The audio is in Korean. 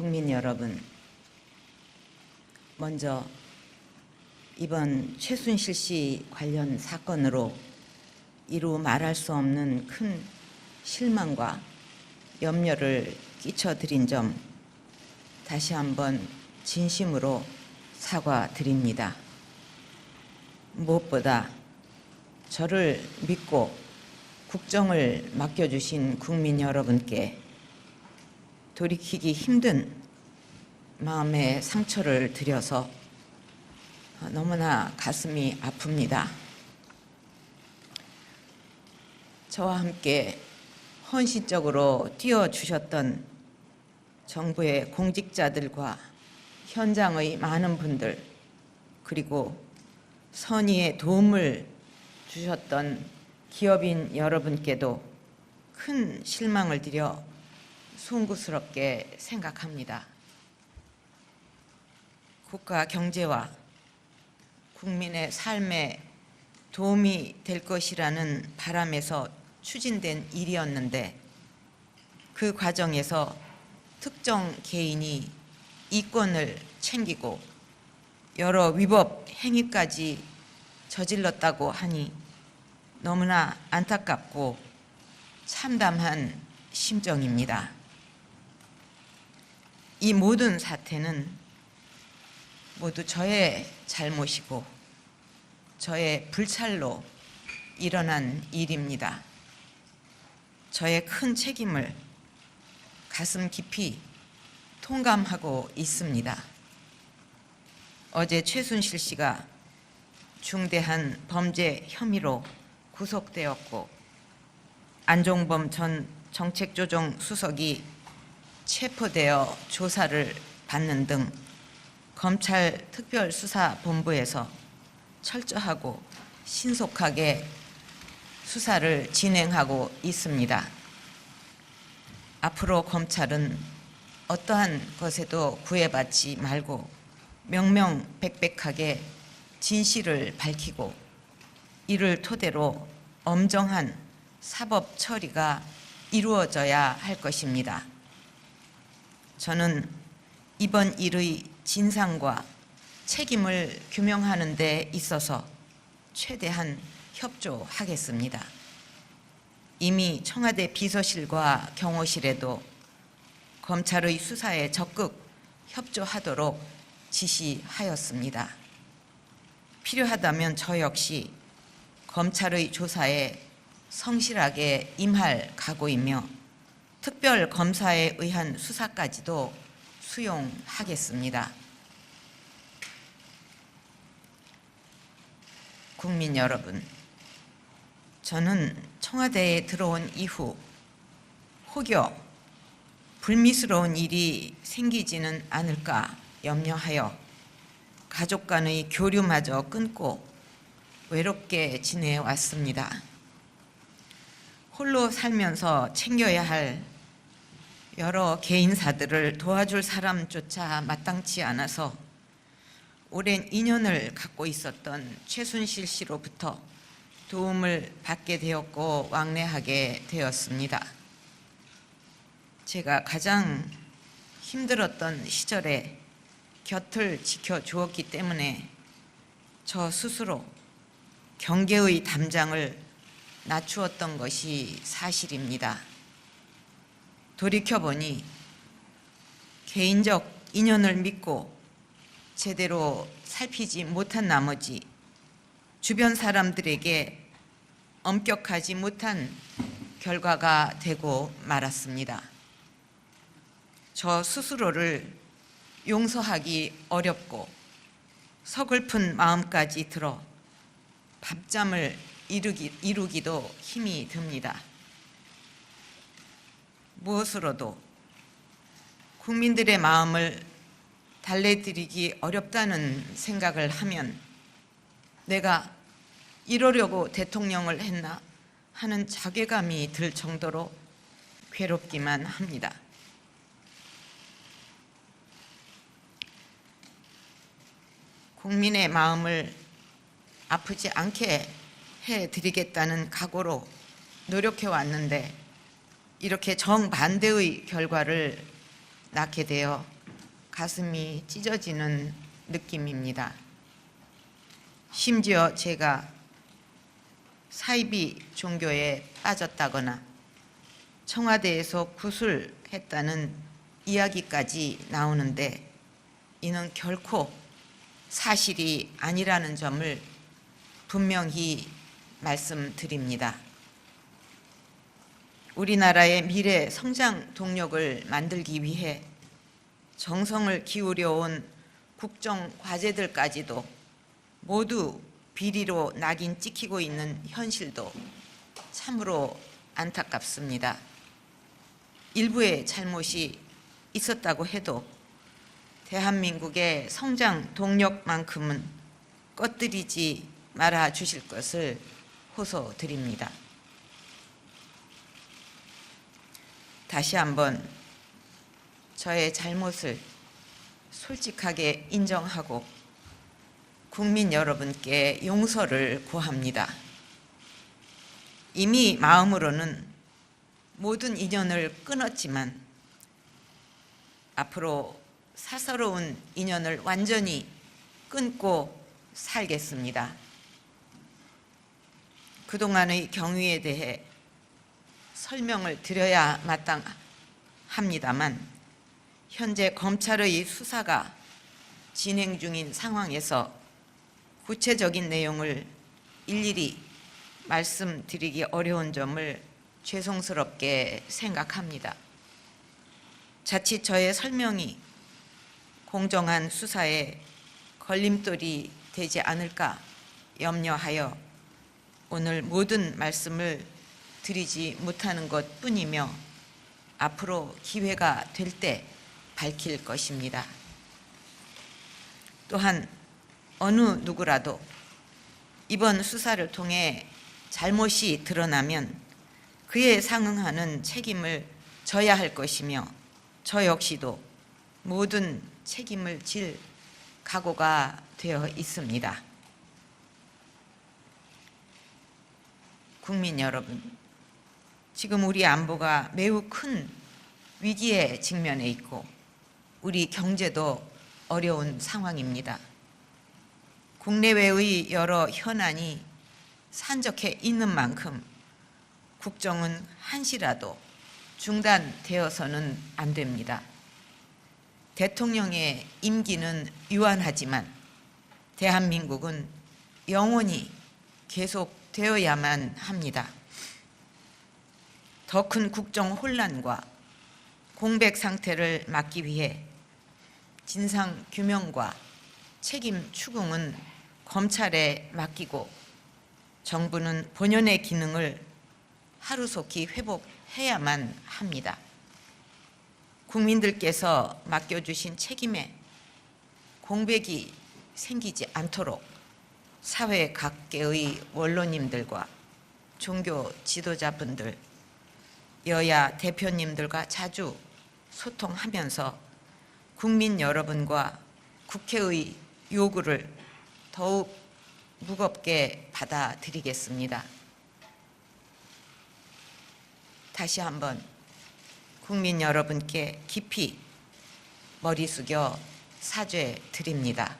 국민 여러분, 먼저 이번 최순실 씨 관련 사건으로 이루 말할 수 없는 큰 실망과 염려를 끼쳐드린 점 다시 한번 진심으로 사과드립니다. 무엇보다 저를 믿고 국정을 맡겨주신 국민 여러분께 돌이키기 힘든 마음의 상처를 드려서 너무나 가슴이 아픕니다. 저와 함께 헌신적으로 뛰어주셨던 정부의 공직자들과 현장의 많은 분들 그리고 선의의 도움을 주셨던 기업인 여러분께도 큰 실망을 드려 송구스럽게 생각합니다. 국가 경제와 국민의 삶에 도움이 될 것이라는 바람에서 추진된 일이었는데 그 과정에서 특정 개인이 이권을 챙기고 여러 위법 행위까지 저질렀다고 하니 너무나 안타깝고 참담한 심정입니다. 이 모든 사태는 모두 저의 잘못이고 저의 불찰로 일어난 일입니다. 저의 큰 책임을 가슴 깊이 통감하고 있습니다. 어제 최순실 씨가 중대한 범죄 혐의로 구속되었고 안종범 전 정책조정 수석이 체포되어 조사를 받는 등 검찰 특별수사본부에서 철저하고 신속하게 수사를 진행하고 있습니다. 앞으로 검찰은 어떠한 것에도 구애받지 말고 명명백백하게 진실을 밝히고 이를 토대로 엄정한 사법 처리가 이루어져야 할 것입니다. 저는 이번 일의 진상과 책임을 규명하는 데 있어서 최대한 협조하겠습니다. 이미 청와대 비서실과 경호실에도 검찰의 수사에 적극 협조하도록 지시하였습니다. 필요하다면 저 역시 검찰의 조사에 성실하게 임할 각오이며 특별 검사에 의한 수사까지도 수용하겠습니다. 국민 여러분, 저는 청와대에 들어온 이후 혹여 불미스러운 일이 생기지는 않을까 염려하여 가족 간의 교류마저 끊고 외롭게 지내왔습니다. 홀로 살면서 챙겨야 할 여러 개인사들을 도와줄 사람조차 마땅치 않아서 오랜 인연을 갖고 있었던 최순실 씨로부터 도움을 받게 되었고 왕래하게 되었습니다. 제가 가장 힘들었던 시절에 곁을 지켜주었기 때문에 저 스스로 경계의 담장을 낮추었던 것이 사실입니다. 돌이켜보니 개인적 인연을 믿고 제대로 살피지 못한 나머지 주변 사람들에게 엄격하지 못한 결과가 되고 말았습니다. 저 스스로를 용서하기 어렵고 서글픈 마음까지 들어 밤잠을 이루기, 이루기도 힘이 듭니다. 무엇으로도 국민들의 마음을 달래드리기 어렵다는 생각을 하면 내가 이러려고 대통령을 했나 하는 자괴감이 들 정도로 괴롭기만 합니다. 국민의 마음을 아프지 않게 해드리겠다는 각오로 노력해 왔는데 이렇게 정반대의 결과를 낳게 되어 가슴이 찢어지는 느낌입니다. 심지어 제가 사이비 종교에 빠졌다거나 청와대에서 구술했다는 이야기까지 나오는데 이는 결코 사실이 아니라는 점을 분명히 말씀드립니다. 우리나라의 미래 성장 동력을 만들기 위해 정성을 기울여 온 국정 과제들까지도 모두 비리로 낙인 찍히고 있는 현실도 참으로 안타깝습니다. 일부의 잘못이 있었다고 해도 대한민국의 성장 동력만큼은 꺼뜨리지 말아 주실 것을 호소드립니다. 다시 한번 저의 잘못을 솔직하게 인정하고 국민 여러분께 용서를 구합니다. 이미 마음으로는 모든 인연을 끊었지만 앞으로 사서로운 인연을 완전히 끊고 살겠습니다. 그동안의 경위에 대해 설명을 드려야 마땅합니다만 현재 검찰의 수사가 진행 중인 상황에서 구체적인 내용을 일일이 말씀드리기 어려운 점을 죄송스럽게 생각합니다. 자칫 저의 설명이 공정한 수사에 걸림돌이 되지 않을까 염려하여 오늘 모든 말씀을 드리지 못하는 것 뿐이며 앞으로 기회가 될 때 밝힐 것입니다. 또한 어느 누구라도 이번 수사를 통해 잘못이 드러나면 그에 상응하는 책임을 져야 할 것이며 저 역시도 모든 책임을 질 각오가 되어 있습니다. 국민 여러분, 지금 우리 안보가 매우 큰 위기에 직면해 있고 우리 경제도 어려운 상황입니다. 국내외의 여러 현안이 산적해 있는 만큼 국정은 한시라도 중단되어서는 안 됩니다. 대통령의 임기는 유한하지만 대한민국은 영원히 계속되어야만 합니다. 더 큰 국정 혼란과 공백 상태를 막기 위해 진상 규명과 책임 추궁은 검찰에 맡기고 정부는 본연의 기능을 하루속히 회복해야만 합니다. 국민들께서 맡겨주신 책임에 공백이 생기지 않도록 사회 각계의 원로님들과 종교 지도자분들, 여야 대표님들과 자주 소통하면서 국민 여러분과 국회의 요구를 더욱 무겁게 받아들이겠습니다. 다시 한번 국민 여러분께 깊이 머리 숙여 사죄 드립니다.